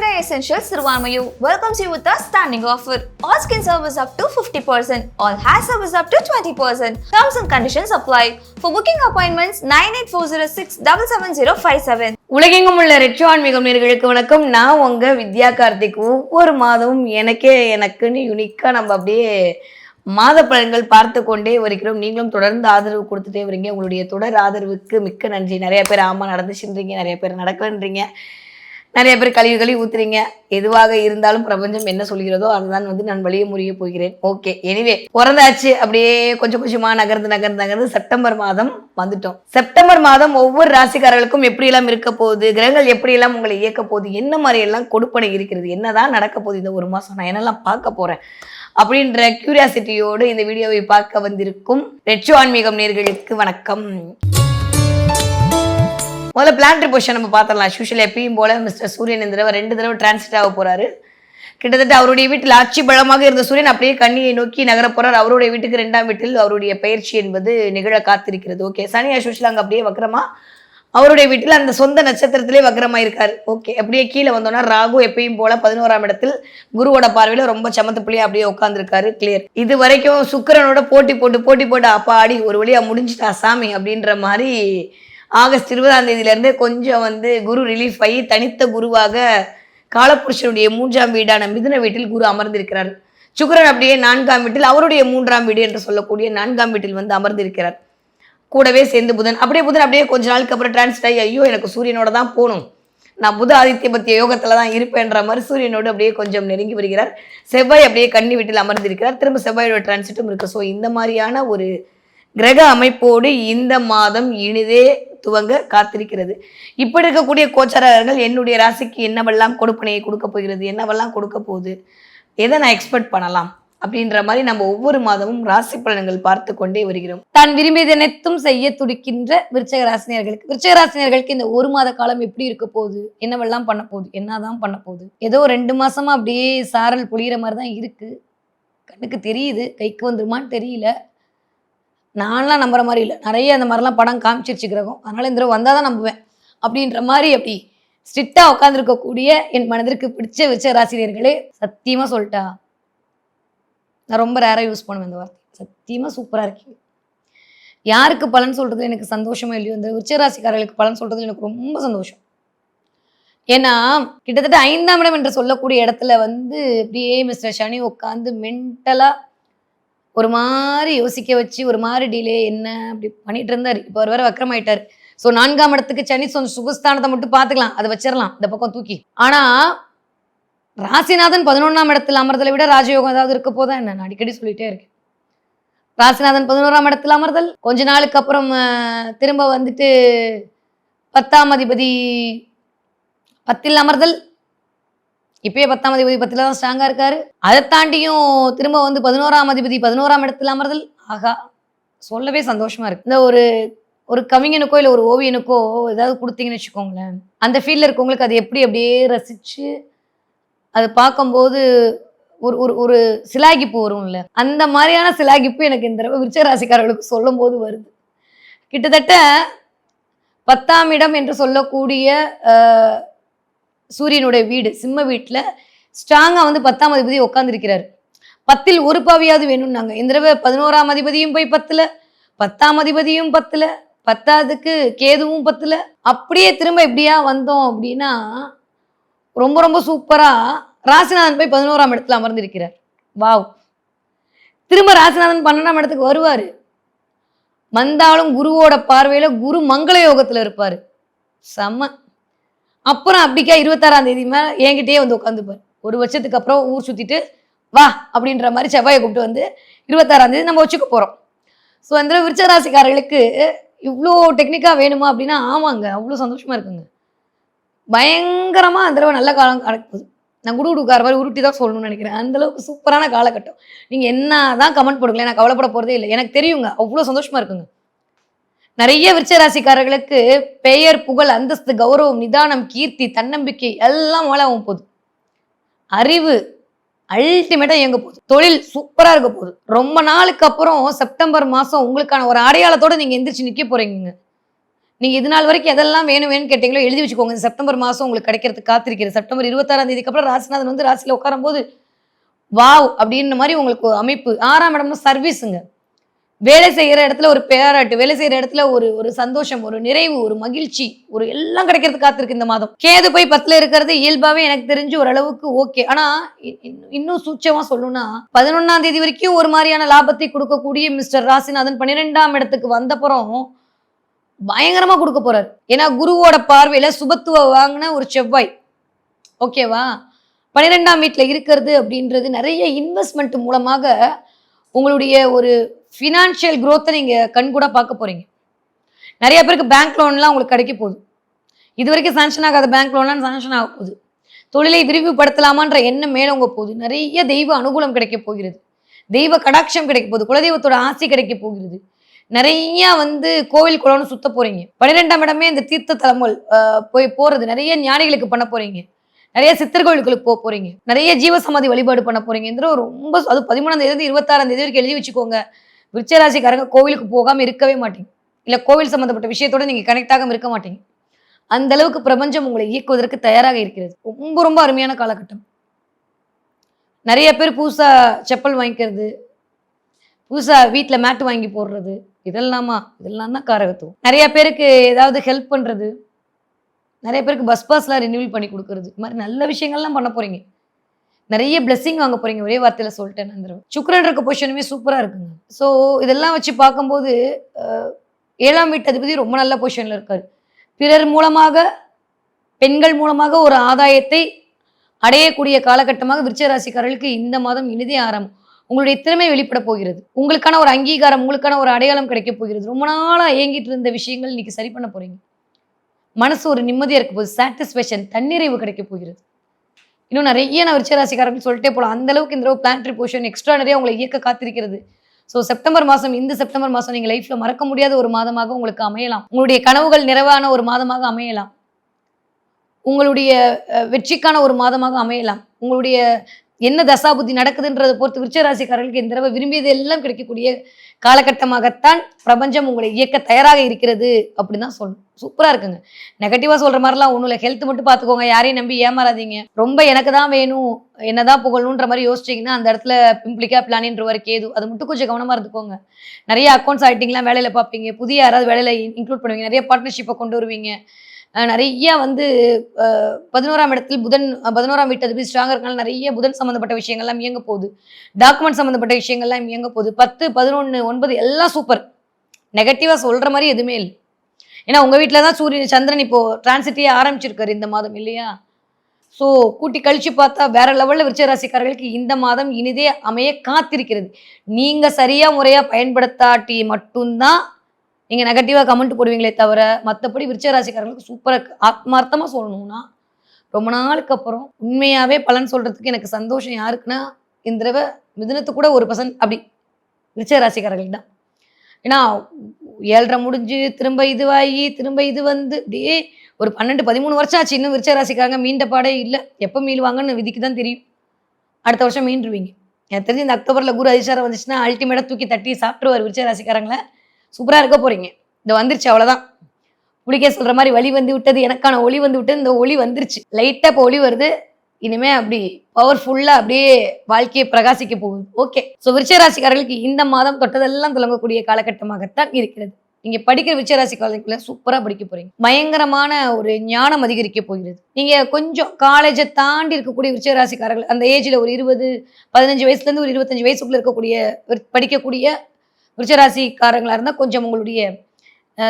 Sangha Essentials Sirvanmayu welcomes you with a standing offer. All skin service up to 50%, all hair service up to 20%. Terms and conditions apply. For booking appointments 98406 77057. உலகெங்கும் உள்ள retro ஆன்மீகம் நேர்களுக்கு வணக்கம் நான் உங்க வித்யா கார்த்திக் ஒவ்வொரு மாதமும் எனக்கே எனக்குன்னு யுனிக்கா நம்ம அப்படியே மாத பலன்கள் பார்த்து கொண்டே வருகிறோம் நீங்களும் தொடர்ந்து ஆதரவு கொடுத்துட்டே வரீங்க உங்களுடைய தொடர் ஆதரவுக்கு மிக்க நன்றி நிறைய பேர் ஆமா நடந்துச்சுன்றீங்க நிறைய பேர் நடக்கலன்றீங்க நிறைய பேர் கழிவு ஊத்துறீங்க. எதுவாக இருந்தாலும் பிரபஞ்சம் என்ன சொல்கிறதோ அதுதான் வந்து நான் வழிய முறிய போகிறேன். ஓகே எனிவே பிறந்தாச்சு. அப்படியே கொஞ்சம் கொஞ்சமா நகர்ந்து நகர்ந்து நகர்ந்து செப்டம்பர் மாதம் வந்துட்டோம். செப்டம்பர் மாதம் ஒவ்வொரு ராசிக்காரர்களுக்கும் எப்படியெல்லாம் இருக்க போகுது கிரகங்கள் எப்படியெல்லாம் உங்களை இயக்க போகுது என்ன மாதிரி எல்லாம் கொடுப்பனை இருக்கிறது என்னதான் நடக்க போகுது இந்த ஒரு மாசம் நான் என்னெல்லாம் பார்க்க போறேன் அப்படின்ற கியூரியாசிட்டியோடு இந்த வீடியோவை பார்க்க வந்திருக்கும் ரெட்சோ ஆன்மீகம் நேர்களுக்கு வணக்கம். முதல்ல பிளான்ட்ரி பொசிஷன் நம்ம பார்த்துடலாம். யூஷுவல் எப்பயும் போல மிஸ்டர் சூரியன் இந்த தடவை ரெண்டு தடவை டிரான்சிட் ஆக போகிறாரு கிட்டத்தட்ட அவருடைய வீட்டில் ஆட்சி பலமாக இருந்த சூரியன் அப்படியே கண்ணியை நோக்கி நகர அவருடைய வீட்டுக்கு ரெண்டாம் வீட்டில் அவருடைய பயிற்சி என்பது நிகழ காத்திருக்கிறது. ஓகே சனி அசோஷில் அங்கே அப்படியே வக்கரமா அவருடைய வீட்டில் அந்த சொந்த நட்சத்திரத்திலே வக்கரமா இருக்காரு ஓகே அப்படியே கீழே வந்தோன்னா ராகு எப்பயும் போல பதினோராம் இடத்தில் குருவோட பார்வையில ரொம்ப சமத்து பிள்ளையா அப்படியே உட்காந்துருக்காரு கிளியர் இது வரைக்கும் சுக்கிரனோட போட்டி போட்டு போட்டி போட்டு அப்பா ஆடி ஒரு வழியா முடிஞ்சிட்டா சாமி அப்படின்ற மாதிரி ஆகஸ்ட் இருபதாம் தேதியிலேருந்து கொஞ்சம் வந்து குரு ரிலீஃப் ஆகி தனித்த குருவாக காலபுருஷனுடைய மூன்றாம் வீடான மிதுன வீட்டில் குரு அமர்ந்திருக்கிறார். சுக்கரன் அப்படியே நான்காம் வீட்டில் அவருடைய மூன்றாம் வீடு என்று சொல்லக்கூடிய நான்காம் வீட்டில் வந்து அமர்ந்திருக்கிறார். கூடவே சேர்ந்து புதன். அப்படியே புதன் அப்படியே கொஞ்ச நாளுக்கு அப்புறம் டிரான்ஸ்ட் ஆகி ஐயோ எனக்கு சூரியனோட தான் போகணும். நான் புத ஆதித்ய பத்திய யோகத்துல தான் இருப்பேன்ற மாதிரி சூரியனோடு அப்படியே கொஞ்சம் நெருங்கி வருகிறார். செவ்வாய் அப்படியே கன்னி வீட்டில் அமர்ந்திருக்கிறார். திரும்ப செவ்வாயோட டிரான்சிட்டும் இருக்கு. ஸோ இந்த மாதிரியான ஒரு கிரக அமைப்போடு இந்த மாதம் இனிதே துவங்க காத்திருக்கிறது. இப்படி இருக்கக்கூடிய கோச்சாரர்கள் என்னுடைய ராசிக்கு என்னவெல்லாம் கொடுப்பனையை கொடுக்க போகிறது என்னவெல்லாம் கொடுக்க போகுது எதை நான் எக்ஸ்பெக்ட் பண்ணலாம் அப்படின்ற மாதிரி நம்ம ஒவ்வொரு மாதமும் ராசி பலன்கள் பார்த்து கொண்டே வருகிறோம். தான் விரும்பியது அனைத்தும் செய்ய துடிக்கின்ற விருச்சக ராசினியர்களுக்கு விருச்சக ராசினியர்களுக்கு இந்த ஒரு மாத காலம் எப்படி இருக்க போகுது என்னவெல்லாம் பண்ண போகுது என்னதான் பண்ண போகுது? ஏதோ ரெண்டு மாசமா அப்படியே சாரல் பொழியிற மாதிரி தான் இருக்கு. கண்ணுக்கு தெரியுது கைக்கு வந்துருமான்னு தெரியல. நான்லாம் நம்புற மாதிரி இல்லை. நிறைய அந்த மாதிரிலாம் படம் காமிச்சிருச்சு கிரகம். அதனால் இந்த தடவை வந்தால் தான் நம்புவேன். அப்படின்ற மாதிரி அப்படி ஸ்ட்ரிக்டாக உட்காந்துருக்கக்கூடிய என் மனதிற்கு பிடிச்ச வச்ச ராசினியர்களே சத்தியமாக சொல்லிட்டா. நான் ரொம்ப ரேராக யூஸ் பண்ணுவேன் இந்த வார்த்தை. சத்தியமாக சூப்பராக இருக்கீங்க யாருக்கு பலன் சொல்கிறது எனக்கு சந்தோஷமா இல்லையோ இந்த உச்சராசிக்காரர்களுக்கு பலன் சொல்கிறது எனக்கு ரொம்ப சந்தோஷம். ஏன்னா கிட்டத்தட்ட ஐந்தாம் இடம் என்று சொல்லக்கூடிய இடத்துல வந்து அப்படியே மிஸ்டர் சனி உட்காந்து மென்டலாக ஒரு மாதிரி யோசிக்க வச்சு ஒரு மாதிரி டிலே என்ன அப்படி பண்ணிட்டு இருந்தார். இப்போ ஒரு வேற வக்கரமாயிட்டார். ஸோ நான்காம் இடத்துக்கு சனி சொந்த சுகஸ்தானத்தை மட்டும் பார்த்துக்கலாம். அதை வச்சிடலாம் இந்த பக்கம் தூக்கி. ஆனால் ராசிநாதன் பதினொன்றாம் இடத்துல அமர்தலை விட ராஜயோகம் ஏதாவது இருக்க போதா என்ன? நான் அடிக்கடி சொல்லிட்டே இருக்கேன். ராசிநாதன் பதினோராம் இடத்துல அமர்தல். கொஞ்ச நாளுக்கு அப்புறம் திரும்ப வந்துட்டு பத்தாம் அதிபதி பத்தில் அமர்தல். இப்பயே பத்தாம் அதிபதி பத்தில் தான் ஸ்ட்ராங்கா இருக்காரு. அதை தாண்டியும் திரும்ப வந்து பதினோராம் அதிபதி பதினோராம் இடத்துல அமர்தல் ஆகா சொல்லவே சந்தோஷமா இருக்கு. இந்த ஒரு ஒரு கவிஞனுக்கோ இல்லை ஒரு ஓவியனுக்கோ ஏதாவது கொடுத்தீங்கன்னு வச்சுக்கோங்களேன் அந்த ஃபீல்டில் இருக்கவங்களுக்கு அது எப்படி அப்படியே ரசிச்சு அதை பார்க்கும்போது ஒரு ஒரு ஒரு சிலாகிப்பு வரும்ல. அந்த மாதிரியான சிலாகிப்பு எனக்கு இந்த தடவை விருச்ச ராசிக்காரர்களுக்கு சொல்லும் போது வருது. கிட்டத்தட்ட பத்தாம் இடம் என்று சொல்லக்கூடிய சூரியனுடைய வீடு சிம்ம வீட்டில் ஸ்ட்ராங்காக வந்து பத்தாம் அதிபதி உட்காந்துருக்கிறார் பத்தில் ஒரு பாவியாவது வேணும்னாங்க. இந்த தடவை பதினோராம் அதிபதியும் போய் பத்தில் பத்தாம் அதிபதியும் பத்தில் பத்தாவதுக்கு கேதுவும் பத்தில். அப்படியே திரும்ப இப்படியா வந்தோம் அப்படின்னா ரொம்ப ரொம்ப சூப்பராக ராசிநாதன் போய் பதினோராம் இடத்துல அமர்ந்திருக்கிறார். வாவ். திரும்ப ராசிநாதன் பன்னெண்டாம் இடத்துக்கு வருவார். வந்தாலும் குருவோட பார்வையில் குரு மங்கள யோகத்தில் இருப்பார். செம்ம அப்புறம் அப்படிக்கா இருபத்தாறாம் தேதி மேல என்கிட்டயே வந்து உட்காந்துப்பார். ஒரு வருஷத்துக்கு அப்புறம் ஊர் சுத்திட்டு வா அப்படின்ற மாதிரி செவ்வாயை கூப்பிட்டு வந்து இருபத்தாறாம் தேதி நம்ம வச்சுக்க போறோம். ஸோ அந்த விருச்சராசிக்காரர்களுக்கு இவ்வளோ டெக்னிக்காக வேணுமா அப்படின்னா ஆமாங்க அவ்வளோ சந்தோஷமா இருக்குங்க. பயங்கரமாக அந்த தடவை நல்ல காலம் நடக்குது நான் குடு குடுக்கார மாதிரி உருட்டி தான் சொல்லணும்னு நினைக்கிறேன். அந்தளவுக்கு சூப்பரான காலகட்டம். நீங்கள் என்ன தான் கமெண்ட் போடுங்களேன் நான் கவலைப்பட போகிறதே இல்லை. எனக்கு தெரியுங்க அவ்வளோ சந்தோஷமா இருக்குங்க. நிறைய விருச்ச ராசிக்காரர்களுக்கு பெயர் புகழ் அந்தஸ்து கௌரவம் நிதானம் கீர்த்தி தன்னம்பிக்கை எல்லாம் மூலவும் போகுது. அறிவு அல்டிமேட்டாக இயங்க போகுது. தொழில் சூப்பராக இருக்க போகுது. ரொம்ப நாளுக்கு அப்புறம் செப்டம்பர் மாதம் உங்களுக்கான ஒரு அடையாளத்தோடு நீங்கள் எந்திரிச்சு நிற்க போகிறீங்க நீங்கள் இது நாள் வரைக்கும் எதெல்லாம் வேணும் வேணும்னு கேட்டீங்களோ எழுதி வச்சுக்கோங்க. செப்டம்பர் மாதம் உங்களுக்கு கிடைக்கிறதுக்கு காத்திருக்கிறது. செப்டம்பர் இருபத்தாறாம் தேதிக்கு அப்புறம் ராசிநாதன் வந்து ராசியில் உட்காரும் போது வாவ் அப்படின்ற மாதிரி உங்களுக்கு அமைப்பு. ஆறாம் இடம்னா சர்வீஸுங்க வேலை செய்கிற இடத்துல ஒரு பேராட்டு வேலை செய்கிற இடத்துல ஒரு ஒரு சந்தோஷம் ஒரு நிறைவு ஒரு மகிழ்ச்சி ஒரு எல்லாம் கிடைக்கிறது காத்திருக்கு இந்த மாதம். கேது போய் பத்தில் இருக்கிறது இயல்பாகவே எனக்கு தெரிஞ்சு ஓரளவுக்கு ஓகே. ஆனால் இ- இன்- இன்னும் சூட்சமாக சொல்லணும்னா பதினொன்னாம் தேதி வரைக்கும் ஒரு மாதிரியான லாபத்தை கொடுக்கக்கூடிய மிஸ்டர் ராசிநாதன் பன்னிரெண்டாம் இடத்துக்கு வந்தப்புறம் பயங்கரமாக கொடுக்க போறாரு. ஏன்னா குருவோட பார்வையில் சுபத்துவ வாங்கின ஒரு செவ்வாய். ஓகேவா? பன்னிரெண்டாம் வீட்டில் இருக்கிறது அப்படின்றது நிறைய இன்வெஸ்ட்மெண்ட் மூலமாக உங்களுடைய ஒரு ஃபினான்ஷியல் க்ரோத்தை நீங்கள் கண்கூட பார்க்க போகிறீங்க நிறைய பேருக்கு பேங்க் லோன்லாம் உங்களுக்கு கிடைக்க போகுது. இது வரைக்கும் சாங்ஷன் ஆகாத பேங்க் லோன்லாம் சாங்ஷன் ஆக போகுது. தொழிலை விரிவுபடுத்தலாமான்ற எண்ணம் மேலோங்க போகுது. நிறைய தெய்வ அனுகூலம் கிடைக்க போகிறது. தெய்வ கடாட்சம் கிடைக்க போகுது. குலதெய்வத்தோட ஆசி கிடைக்க போகிறது. நிறைய வந்து கோவில் குளம்னு சுத்த போறீங்க. பன்னிரெண்டாம் இடமே இந்த தீர்த்த தலங்கள் போய் போறது நிறைய ஞானிகளுக்கு பண்ண போறீங்க. நிறைய சித்தர் கோயில்களுக்கு போக போறீங்க. நிறைய ஜீவசமாதி வழிபாடு பண்ண போறீங்க ரொம்ப அது பதிமூணாம் தேதி இருபத்தாறாம் தேதி வரைக்கும் எழுதி வச்சுக்கோங்க. விருச்சராசிக்காரங்க கோவிலுக்கு போகாமல் இருக்கவே மாட்டீங்க. இல்லை கோவில் சம்மந்தப்பட்ட விஷயத்தோட நீங்கள் கனெக்ட் ஆகாமல் இருக்க மாட்டீங்க. அந்த அளவுக்கு பிரபஞ்சம் உங்களை இயக்குவதற்கு தயாராக இருக்கிறது. ரொம்ப ரொம்ப அருமையான காலகட்டம். நிறைய பேர் புதுசாக செப்பல் வாங்கிக்கிறது புதுசாக வீட்டில் மேட் வாங்கி போடுறது இதெல்லாமா? இதெல்லாம் தான் காரகத்துவம். நிறைய பேருக்கு ஏதாவது ஹெல்ப் பண்ணுறது நிறைய பேருக்கு பஸ் பாஸ்லாம் ரினியூவல் பண்ணி கொடுக்கறது இது மாதிரி நல்ல விஷயங்கள்லாம் பண்ண போறீங்க. நிறைய பிளெஸிங் வாங்க போறீங்க. ஒரே வார்த்தையில சொல்லிட்டேன் நான் இந்த இருக்க பொசிஷனுமே சூப்பரா இருக்குங்க. ஸோ இதெல்லாம் வச்சு பார்க்கும்போது ஏழாம் வீட்டு அதிபதி ரொம்ப நல்ல பொசிஷன்ல இருக்காரு. பிறர் மூலமாக பெண்கள் மூலமாக ஒரு ஆதாயத்தை அடையக்கூடிய காலகட்டமாக விருச்சராசிக்காரர்களுக்கு இந்த மாதம் இனிதே ஆரம்பம். உங்களுடைய திறமை வெளிப்பட போகிறது. உங்களுக்கான ஒரு அங்கீகாரம் உங்களுக்கான ஒரு அடையாளம் கிடைக்க போகிறது. ரொம்ப நாளாக இயங்கிட்டு இருந்த விஷயங்கள் இன்னைக்கு சரி பண்ண போறீங்க. மனசு ஒரு நிம்மதியாக இருக்க போகுது. சாட்டிஸ்ஃபேக்ஷன் தன்னிறைவு கிடைக்க போகிறது. இன்னும் நிறைய நான் விருச்சராசிக்காரர்கள் சொல்லிட்டே போகலாம் அந்த அளவுக்கு இந்த தடவை போர்ஷன் எக்ஸ்ட்ரா நிறைய உங்களை இயக்க காத்திருக்கிறது. ஸோ செப்டம்பர் மாதம் இந்த செப்டம்பர் மாதம் நீங்கள் லைஃப்பில் மறக்க முடியாத ஒரு மாதமாக உங்களுக்கு அமையலாம். உங்களுடைய கனவுகள் நிறைவான ஒரு மாதமாக அமையலாம். உங்களுடைய வெற்றிக்கான ஒரு மாதமாக அமையலாம். உங்களுடைய என்ன தசாபுத்தி நடக்குதுன்றதை பொறுத்து விருச்சராசிக்காரர்களுக்கு இந்த தடவை விரும்பியது எல்லாம் கிடைக்கக்கூடிய காலகட்டமாகத்தான் பிரபஞ்சம் உங்களை இயக்க தயாராக இருக்கிறது அப்படின்னு தான் சொல்லணும் சூப்பராக இருக்குங்க. நெகட்டிவாக சொல்கிற மாதிரிலாம் ஒன்றும் இல்லை. ஹெல்த் மட்டும் பார்த்துக்கோங்க. யாரையும் நம்பி ஏமாறாதீங்க. ரொம்ப எனக்கு தான் வேணும். என்னதான் புகழணுன்ற மாதிரி யோசிச்சிங்கன்னா அந்த இடத்துல பிம்பிளிக்கா பிளானின்ற கேது. அது மட்டும் கொஞ்சம் கவனமாக இருந்துக்கோங்க. நிறைய அக்கௌண்ட்ஸ் ஆகிட்டிங்களாம் வேலையில் பார்ப்பீங்க. புதிய யாராவது வேலையில் இன்க்ளூட் பண்ணுவீங்க. நிறைய பார்ட்னர்ஷிப்பை கொண்டு வருவீங்க. நிறைய வந்து பதினோராம் இடத்தில் புதன் பதினோராம் வீட்டு அதிபதி ஸ்ட்ராங்காக இருக்கனால நிறைய புதன் சம்மந்தப்பட்ட விஷயங்கள்லாம் இயங்க போகுது. டாக்குமெண்ட் சம்மந்தப்பட்ட விஷயங்கள்லாம் இயங்க போகுது. பத்து பதினொன்று ஒன்பது எல்லாம் சூப்பர் நெகட்டிவாக சொல்கிற மாதிரி எதுவுமே இல்லை. ஏன்னா உங்கள் வீட்டில் தான் சூரியன் சந்திரன் இப்போ டிரான்சிட்டியே ஆரம்பிச்சிருக்காரு இந்த மாதம் இல்லையா? ஸோ கூட்டி கழிச்சு பார்த்தா வேற லெவலில் விருச்சராசிக்காரர்களுக்கு இந்த மாதம் இனிதே அமைய காத்திருக்கிறது. நீங்கள் சரியாக முறையாக பயன்படுத்தாட்டி மட்டும்தான் நீங்கள் நெகட்டிவாக கமெண்ட் போடுவீங்களே தவிர மற்றபடி விருச்சராசிக்காரங்களுக்கு சூப்பராக ஆத்மார்த்தமாக சொல்லணும்னா ரொம்ப நாளுக்கு அப்புறம் உண்மையாகவே பலன் சொல்கிறதுக்கு எனக்கு சந்தோஷம் யாருக்குன்னா இந்த தடவை மிதனத்து கூட ஒரு பர்சன்ட் அப்படி விருச்சராசிக்காரர்கள் தான். ஏன்னா ஏழரை முடிஞ்சு திரும்ப இதுவாகி திரும்ப இது வந்து அப்படியே ஒரு பன்னெண்டு பதிமூணு வருஷம் ஆச்சு. இன்னும் விருச்சராசிக்காரங்க மீண்ட பாடே இல்லை. எப்போ மீளுவாங்கன்னு விதிக்கு தான் தெரியும். அடுத்த வருஷம் மீண்டுருவீங்க. எனக்கு தெரிஞ்சு இந்த அக்டோபரில் குரு அதிசாரம் வந்துச்சுன்னா அல்டிமேட்டாக தூக்கி தட்டி சாப்பிட்டுருவார் விருச்சராசிக்காரங்களை சூப்பராக இருக்க போகிறீங்க இந்த வந்துருச்சு அவ்வளோதான் புளிக்க சொல்கிற மாதிரி வழி வந்து விட்டது எனக்கான ஒளி வந்து விட்டது இந்த ஒளி வந்துருச்சு. லைட்டாக இப்போ ஒளி வருது. இனிமே அப்படி பவர்ஃபுல்லாக அப்படியே வாழ்க்கையை பிரகாசிக்க போகுது. ஓகே ஸோ விருச்சராசிக்காரர்களுக்கு இந்த மாதம் தொட்டதெல்லாம் தொடங்கக்கூடிய காலகட்டமாகத்தான் இருக்கிறது. நீங்க படிக்கிற விருச்சராசி காலத்துல சூப்பரா படிக்க போறீங்க. பயங்கரமான ஒரு ஞானம் அதிகரிக்க போகிறது. நீங்க கொஞ்சம் காலேஜை தாண்டி இருக்கக்கூடிய விச்சராசிக்காரர்கள் அந்த ஏஜ்ல ஒரு இருபது பதினஞ்சு வயசுல இருந்து ஒரு இருபத்தஞ்சு வயசுக்குள்ள இருக்கக்கூடிய படிக்கக்கூடிய விருச்சராசிக்காரங்களா இருந்தால் கொஞ்சம் உங்களுடைய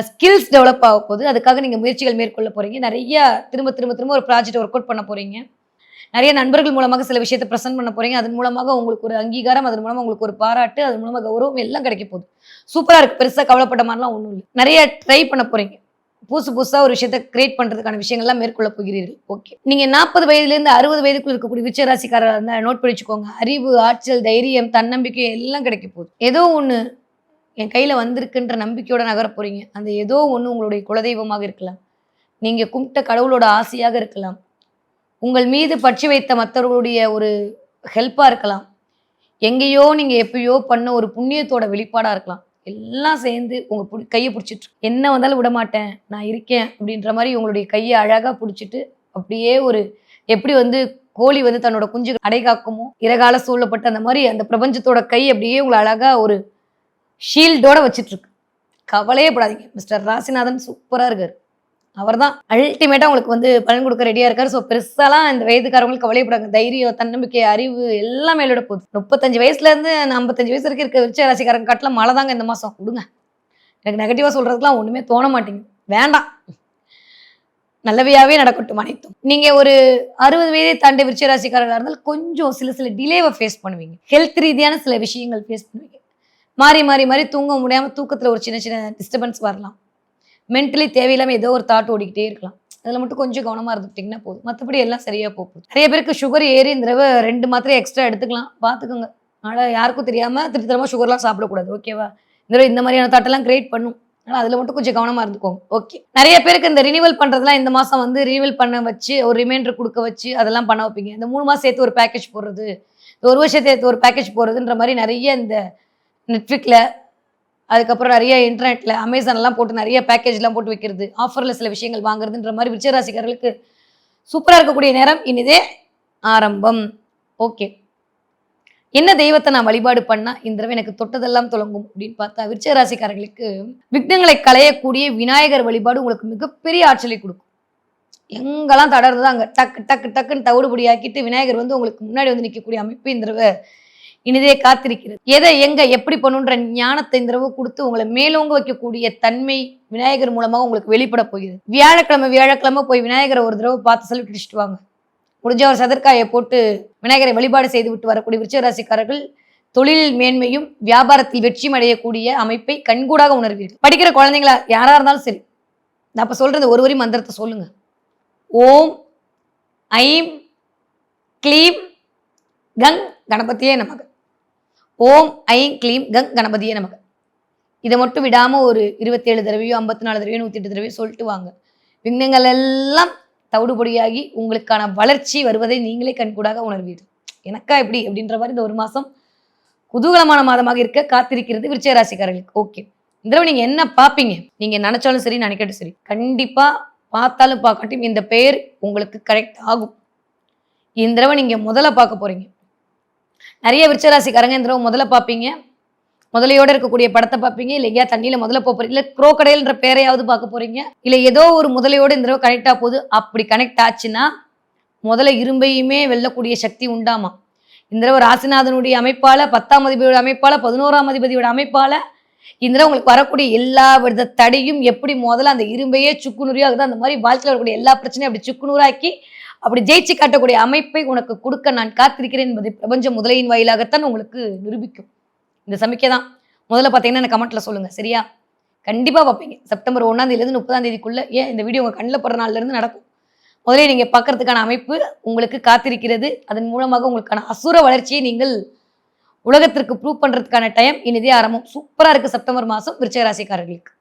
ஸ்கில்ஸ் டெவலப் ஆக போகுது. அதுக்காக நீங்கள் முயற்சிகள் மேற்கொள்ள போகிறீங்க நிறைய திரும்ப திரும்ப திரும்ப ஒரு ப்ராஜெக்ட் ஒர்க் அவுட் பண்ண போகிறீங்க நிறைய நண்பர்கள் மூலமாக சில விஷயத்தை ப்ரெசென்ட் பண்ண போகிறீங்க அதன் மூலமாக உங்களுக்கு ஒரு அங்கீகாரம் அதன் மூலமாக உங்களுக்கு ஒரு பாராட்டு அதன் மூலமாக கௌரவம் எல்லாம் கிடைக்க போகுது. சூப்பராக இருக்குது பெருசாக கவலைப்பட்ட மாதிரிலாம் ஒன்றும் இல்லை. நிறைய ட்ரை பண்ண போகிறீங்க புதுசு புதுசாக ஒரு விஷயத்தை கிரியேட் பண்ணுறதுக்கான விஷயங்கள்லாம் மேற்கொள்ள போகிறீர்கள். ஓகே நீங்கள் நாற்பது வயதுலேருந்து அறுபது வயதுக்குள் இருக்கக்கூடிய விச்சராசிக்காரராக இருந்தால் நோட் படிச்சுக்கோங்க அறிவு ஆற்றல் தைரியம் தன்னம்பிக்கை எல்லாம் கிடைக்க போகுது. ஏதோ ஒன்று என் கையில் வந்திருக்குன்ற நம்பிக்கையோட நகர போறீங்க. அந்த ஏதோ ஒன்று உங்களுடைய குலதெய்வமாக இருக்கலாம். நீங்கள் கும்பிட்ட கடவுளோட ஆசையாக இருக்கலாம். உங்கள் மீது பற்றி வைத்த மற்றவர்களுடைய ஒரு ஹெல்ப்பாக இருக்கலாம். எங்கேயோ நீங்கள் எப்பயோ பண்ண ஒரு புண்ணியத்தோட வெளிப்பாடாக இருக்கலாம். எல்லாம் சேர்ந்து உங்கள் புடி கையை பிடிச்சிட்டு என்ன வந்தாலும் விட மாட்டேன். நான் இருக்கேன் அப்படின்ற மாதிரி உங்களுடைய கையை அழகாக பிடிச்சிட்டு அப்படியே ஒரு எப்படி வந்து கோழி வந்து தன்னோட குஞ்சு அடை காக்குமோ இறகால சூழப்பட்டு அந்த மாதிரி அந்த பிரபஞ்சத்தோட கை அப்படியே உங்களை அழகாக ஒரு ஷீல்டோட வச்சுட்டு இருக்கு கவலையே படாதீங்க. மிஸ்டர் ராசிநாதன் சூப்பரா இருக்காரு. அவர்தான் அல்டிமேட்டாக உங்களுக்கு வந்து பலன் கொடுக்க ரெடியாக இருக்காரு. ஸோ பெருசாலாம் இந்த வயதுக்காரவங்களுக்கு கவலையப்படாங்க தைரியம் தன்னம்பிக்கை அறிவு எல்லாமே மேலோட போகுது. முப்பத்தஞ்சு வயசுலேருந்து ஐம்பத்தஞ்சு வயசு வரைக்கும் இருக்க விருச்ச ராசிக்காரங்க காட்டில் மழை தாங்க இந்த மாதம் கொடுங்க எனக்கு நெகட்டிவாக சொல்கிறதுக்குலாம் ஒன்றுமே தோண மாட்டேங்குது. வேண்டாம். நல்லவையாகவே நடக்கட்டும் அனைத்தும். நீங்கள் ஒரு அறுபது வயதை தாண்டி விருச்ச ராசிக்காரர்களாக இருந்தால் கொஞ்சம் சில சில டிலேவை ஃபேஸ் பண்ணுவீங்க. ஹெல்த் ரீதியான சில விஷயங்கள் ஃபேஸ் பண்ணுவீங்க. மாறி மாறி மாறி தூங்க முடியாமல் தூக்கத்தில் ஒரு சின்ன சின்ன டிஸ்டர்பன்ஸ் வரலாம். மென்டலி தேவையில்லாமல் ஏதோ ஒரு தாட் ஓடிக்கிட்டே இருக்கலாம். அதில் மட்டும் கொஞ்சம் கவனமாக இருந்துக்கிட்டிங்கன்னா போதும். மற்றபடி எல்லாம் சரியாக போகுது நிறைய பேருக்கு சுகர் ஏறி இந்த தடவை ரெண்டு மாத்திரை எக்ஸ்ட்ரா எடுத்துக்கலாம். பார்த்துக்கோங்க. அதனால் யாருக்கும் தெரியாம திருத்தரமா சுகர்லாம் சாப்பிடக்கூடாது. ஓகேவா இந்த தடவை இந்த மாதிரியான தாட்டெல்லாம் கிரியேட் பண்ணும். ஆனால் அதில் மட்டும் கொஞ்சம் கவனமாக இருந்துக்கோங்க. ஓகே நிறைய பேருக்கு இந்த ரினிவல் பண்ணுறதுலாம் இந்த மாதம் வந்து ரினிவல் பண்ண வச்சு ஒரு ரிமைண்டர் கொடுக்க வச்சு அதெல்லாம் பண்ண வைப்பீங்க. இந்த மூணு மாதம் சேர்த்து ஒரு பேக்கேஜ் போடுறது ஒரு வருஷம் சேர்த்து ஒரு பேக்கேஜ் போடுறதுன்ற மாதிரி நிறைய இந்த நெட்ஃப்ளிக்ல அதுக்கப்புறம் நிறைய இன்டர்நெட்டில் அமேசான்லாம் போட்டு நிறைய பேக்கேஜ்லாம் போட்டு வைக்கிறது ஆஃபரில் சில விஷயங்கள் வாங்குறதுன்ற மாதிரி விருச்சராசிக்காரர்களுக்கு சூப்பராக இருக்கக்கூடிய நேரம் இனிதே ஆரம்பம். ஓகே என்ன தெய்வத்தை நான் வழிபாடு பண்ணால் இந்த தடவை எனக்கு தொட்டதெல்லாம் தொடங்கும் அப்படின்னு பார்த்தா விருச்சராசிக்காரர்களுக்கு விக்னங்களை களையக்கூடிய விநாயகர் வழிபாடு உங்களுக்கு மிகப்பெரிய ஆற்றலை கொடுக்கும். எங்கெல்லாம் தடறுதோ அங்கே டக்கு டக்கு டக்குன்னு தவிடுபடி ஆக்கிட்டு விநாயகர் வந்து உங்களுக்கு முன்னாடி வந்து நிற்கக்கூடிய அமைப்பு இந்த தடவை இனிதே காத்திருக்கிறது. எதை எங்க எப்படி பண்ணுன்ற ஞானத்தை இந்த தடவை கொடுத்து உங்களை மேலோங்க வைக்கக்கூடிய தன்மை விநாயகர் மூலமாக உங்களுக்கு வெளிப்பட போகிறது. வியாழக்கிழமை வியாழக்கிழமை போய் விநாயகரை ஒரு தடவை பார்த்து சொல்லி கிடிச்சிட்டு வாங்க. முடிஞ்ச ஒரு சதற்காயை போட்டு விநாயகரை வழிபாடு செய்து விட்டு வரக்கூடிய விருச்சிக ராசிக்காரர்கள் தொழில் மேன்மையும் வியாபாரத்தில் வெற்றியும் அடையக்கூடிய அமைப்பை கண்கூடாக உணர்வீர்கள். படிக்கிற குழந்தைங்களா யாரா இருந்தாலும் சரி நான் இப்போ சொல்றது ஒரு வரி மந்திரத்தை சொல்லுங்க. ஓம் ஐம் க்ளீம் கங் கணபதியே நமக்கு ஓம் ஐம் க்ளீம் கங் கணபதியே நமக்கு இதை மட்டும் விடாமல் ஒரு இருபத்தேழு தடவையோ ஐம்பத்தி நாலு தடவையோ நூற்றி எட்டு தடவையோ சொல்லிட்டு வாங்க. விண்ணங்கள் எல்லாம் தவிடுபடியாகி உங்களுக்கான வளர்ச்சி வருவதை நீங்களே கண்கூடாக உணர்வீர்கள். எனக்கா எப்படி? அப்படின்ற மாதிரி இந்த ஒரு மாதம் குதூகலமான மாதமாக இருக்க காத்திருக்கிறது விருச்சிக ராசிக்காரர்களுக்கு ஓகே. இந்த தடவை நீங்கள் என்ன பார்ப்பீங்க நீங்கள் நினச்சாலும் சரி நினைக்கட்டும் சரி. கண்டிப்பாக பார்த்தாலும் பார்க்கட்டும் இந்த பெயர் உங்களுக்கு கரெக்ட் ஆகும். இந்த தடவை நீங்கள் முதல்ல பார்க்க போகிறீங்க நிறைய விருச்சராசிக்காரங்க இந்த தடவை முதல்ல பார்ப்பீங்க. முதலையோட இருக்கக்கூடிய படத்தை பார்ப்பீங்க. இல்லை எங்கேயா தண்ணியில் முதல்ல போக போறீங்க. இல்லை குரோக்கடைல்ன்ற பேரையாவது பார்க்க போறீங்க. இல்லை ஏதோ ஒரு முதலையோட இந்த தடவை கனெக்ட் ஆக போகுது. அப்படி கனெக்ட் ஆச்சுன்னா முதல்ல இரும்பையுமே வெல்லக்கூடிய சக்தி உண்டாமா? இந்த தடவை ராசிநாதனுடைய அமைப்பால் பத்தாம் அதிபதியோட அமைப்பால் பதினோராம் அதிபதியோட அமைப்பால் இந்த தடவை உங்களுக்கு வரக்கூடிய எல்லா வித தடையும் எப்படி முதல்ல அந்த இரும்பையே சுக்குநூறியோ அதுதான் அந்த மாதிரி வாழ்க்கையில் வரக்கூடிய எல்லா பிரச்சனையும் அப்படி சுக்குநூறாக்கி அப்படி ஜெயிச்சு காட்டக்கூடிய அமைப்பை உனக்கு கொடுக்க நான் காத்திருக்கிறேன் என்பதை பிரபஞ்ச முதலையின் வாயிலாகத்தான் உங்களுக்கு நிரூபிக்கும். இந்த சமிக்கை தான் முதல்ல பார்த்தீங்கன்னா எனக்கு கமெண்ட்ல சொல்லுங்க. சரியா? கண்டிப்பாக பார்ப்பீங்க செப்டம்பர் ஒன்றாம் தேதியிலேருந்து முப்பதாம் தேதிக்குள்ள ஏன் இந்த வீடியோ உங்க கண்ணில் படுற நாள்ல இருந்து நடக்கும்? முதலே நீங்க பார்க்கறதுக்கான அமைப்பு உங்களுக்கு காத்திருக்கிறது. அதன் மூலமாக உங்களுக்கான அசுர வளர்ச்சியை நீங்கள் உலகத்திற்கு ப்ரூவ் பண்றதுக்கான டைம் இனிதே ஆரம்பம். சூப்பராக இருக்கு செப்டம்பர் மாதம் விருச்சிக ராசிக்காரர்களுக்கு.